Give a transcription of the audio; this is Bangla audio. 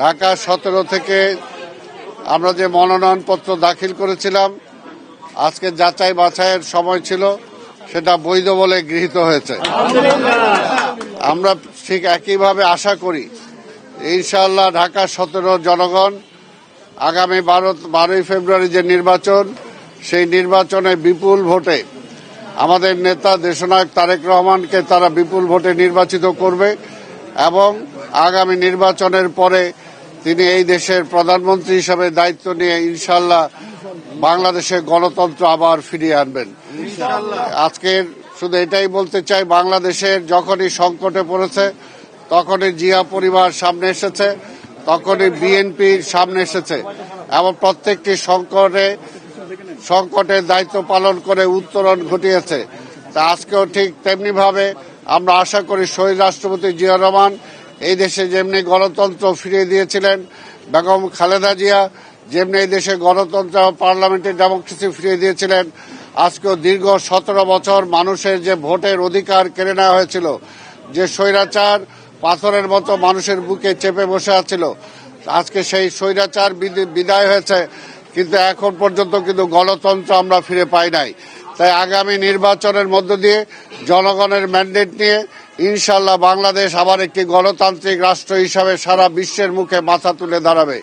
ঢাকা সতেরো থেকে আমরা যে মনোনয়নপত্র দাখিল করেছিলাম, আজকে যাচাই বাছাইয়ের সময় ছিল, সেটা বৈধ বলে গৃহীত হয়েছে। আমরা ঠিক একইভাবে আশা করি, ইনশাআল্লাহ ঢাকা সতেরো জনগণ আগামী বারো, বারোই ফেব্রুয়ারি যে নির্বাচন, সেই নির্বাচনে বিপুল ভোটে আমাদের নেতা দেশনায়ক তারেক রহমানকে তারা বিপুল ভোটে নির্বাচিত করবে এবং আগামী নির্বাচনের পরে তিনি এই দেশের প্রধানমন্ত্রী হিসাবে দায়িত্ব নিয়ে ইনশাল্লাহ বাংলাদেশে গণতন্ত্র আবার ফিরিয়ে আনবেন। আজকের শুধু এটাই বলতে চাই, বাংলাদেশের যখনই সংকটে পড়েছে, তখনই জিয়া পরিবার সামনে এসেছে, তখনই বিএনপির সামনে এসেছে। এবং প্রত্যেকটি সংকটে সংকটের দায়িত্ব পালন করে উত্তরণ ঘটিয়েছে। তা আজকেও ঠিক তেমনিভাবে আমরা আশা করি শহীদ রাষ্ট্রপতি জিয়া রহমান এই দেশে যেমনি গণতন্ত্র ফিরিয়ে দিয়েছিলেন বেগম খালেদা জিয়া, যেমনি এই দেশে গণতন্ত্র পার্লামেন্টের ডেমোক্রেসি ফিরিয়ে দিয়েছিলেন, আজকেও দীর্ঘ সতেরো বছর মানুষের যে ভোটের অধিকার কেড়ে নেওয়া হয়েছিল, যে স্বৈরাচার পাথরের মতো মানুষের বুকে চেপে বসে আছিল, আজকে সেই স্বৈরাচার বিদ- বিদায় হয়েছে, কিন্তু এখন পর্যন্ত কিন্তু গণতন্ত্র আমরা ফিরে পাই নাই। তাই আগামী নির্বাচনের মধ্য দিয়ে জনগণের ম্যান্ডেট নিয়ে ইনশাল্লাহ বাংলাদেশ আবার একটি গণতান্ত্রিক রাষ্ট্র হিসাবে সারা বিশ্বের মুখে মাথা তুলে দাঁড়াবে।